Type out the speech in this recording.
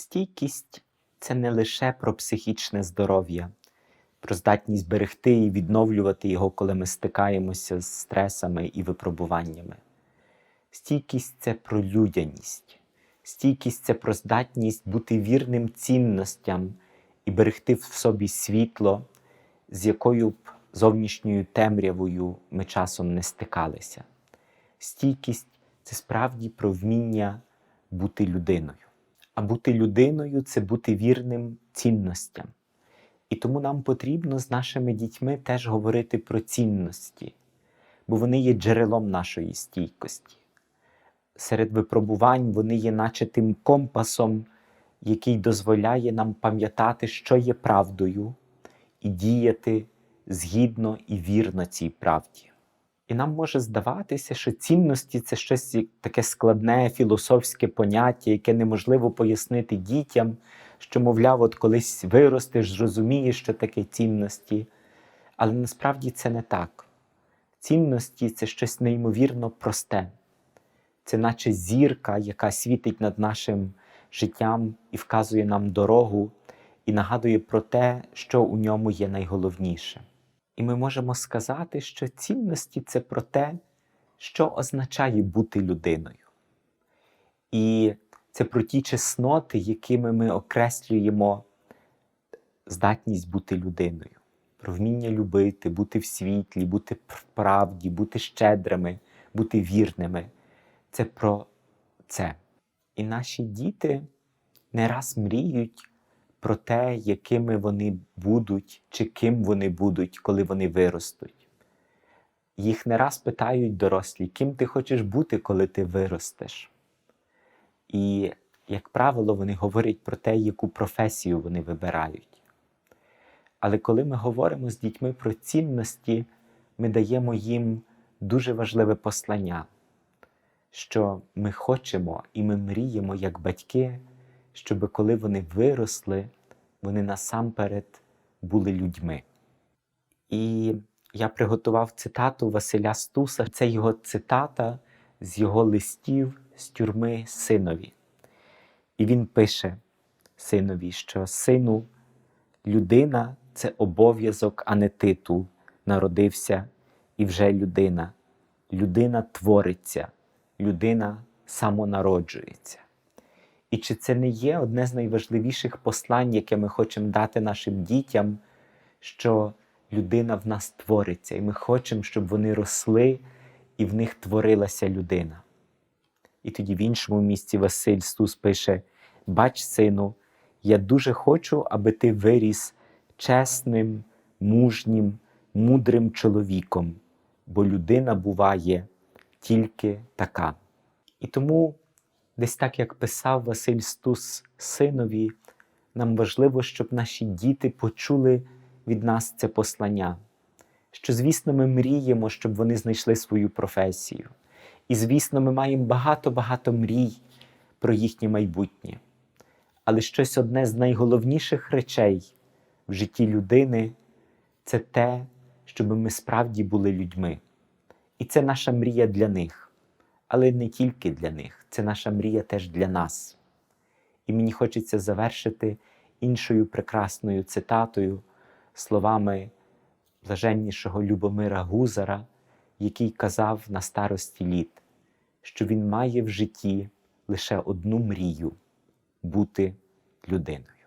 Стійкість це не лише про психічне здоров'я, про здатність берегти і відновлювати його, коли ми стикаємося з стресами і випробуваннями. Стійкість це про людяність. Стійкість це про здатність бути вірним цінностям і берегти в собі світло, з якою б зовнішньою темрявою ми часом не стикалися. Стійкість це справді про вміння бути людиною. А бути людиною це бути вірним цінностям. І тому нам потрібно з нашими дітьми теж говорити про цінності, бо вони є джерелом нашої стійкості. Серед випробувань вони є наче тим компасом, який дозволяє нам пам'ятати, що є правдою, і діяти згідно і вірно цій правді. І нам може здаватися, що цінності це щось таке складне філософське поняття, яке неможливо пояснити дітям, що, мовляв, от колись виростеш, зрозумієш, що таке цінності. Але насправді це не так. Цінності це щось неймовірно просте. Це наче зірка, яка світить над нашим життям і вказує нам дорогу, і нагадує про те, що у ньому є найголовніше. І ми можемо сказати, що цінності це про те, що означає бути людиною. І це про ті чесноти, якими ми окреслюємо здатність бути людиною, про вміння любити, бути в світлі, бути в правді, бути щедрими, бути вірними. Це про це. І наші діти не раз мріють про те, якими вони будуть чи ким вони будуть, коли вони виростуть. Їх не раз питають дорослі, ким ти хочеш бути, коли ти виростеш. І, як правило, вони говорять про те, яку професію вони вибирають. Але коли ми говоримо з дітьми про цінності, ми даємо їм дуже важливе послання, що ми хочемо і ми мріємо як батьки, щоб коли вони виросли, вони насамперед були людьми. І я приготував цитату Василя Стуса. Це його цитата з його листів з тюрми синові. І він пише синові, що сину, людина це обов'язок, а не титул. Народився і вже людина. Людина твориться, людина самонароджується. І чи це не є одне з найважливіших послань, яке ми хочемо дати нашим дітям, що людина в нас твориться, і ми хочемо, щоб вони росли і в них творилася людина. І тоді в іншому місці Василь Стус пише: Бач, сину, я дуже хочу, аби ти виріс чесним, мужнім, мудрим чоловіком, бо людина буває тільки така. І тому, десь так як писав Василь Стус синові, нам важливо, щоб наші діти почули від нас це послання, що, звісно, ми мріємо, щоб вони знайшли свою професію. І, звісно, ми маємо багато-багато мрій про їхнє майбутнє. Але щось одне з найголовніших речей в житті людини це те, щоб ми справді були людьми. І це наша мрія для них. Але не тільки для них, це наша мрія теж для нас. І мені хочеться завершити іншою прекрасною цитатою, словами блаженнішого Любомира Гузара, який казав на старості літ, що він має в житті лише одну мрію бути людиною.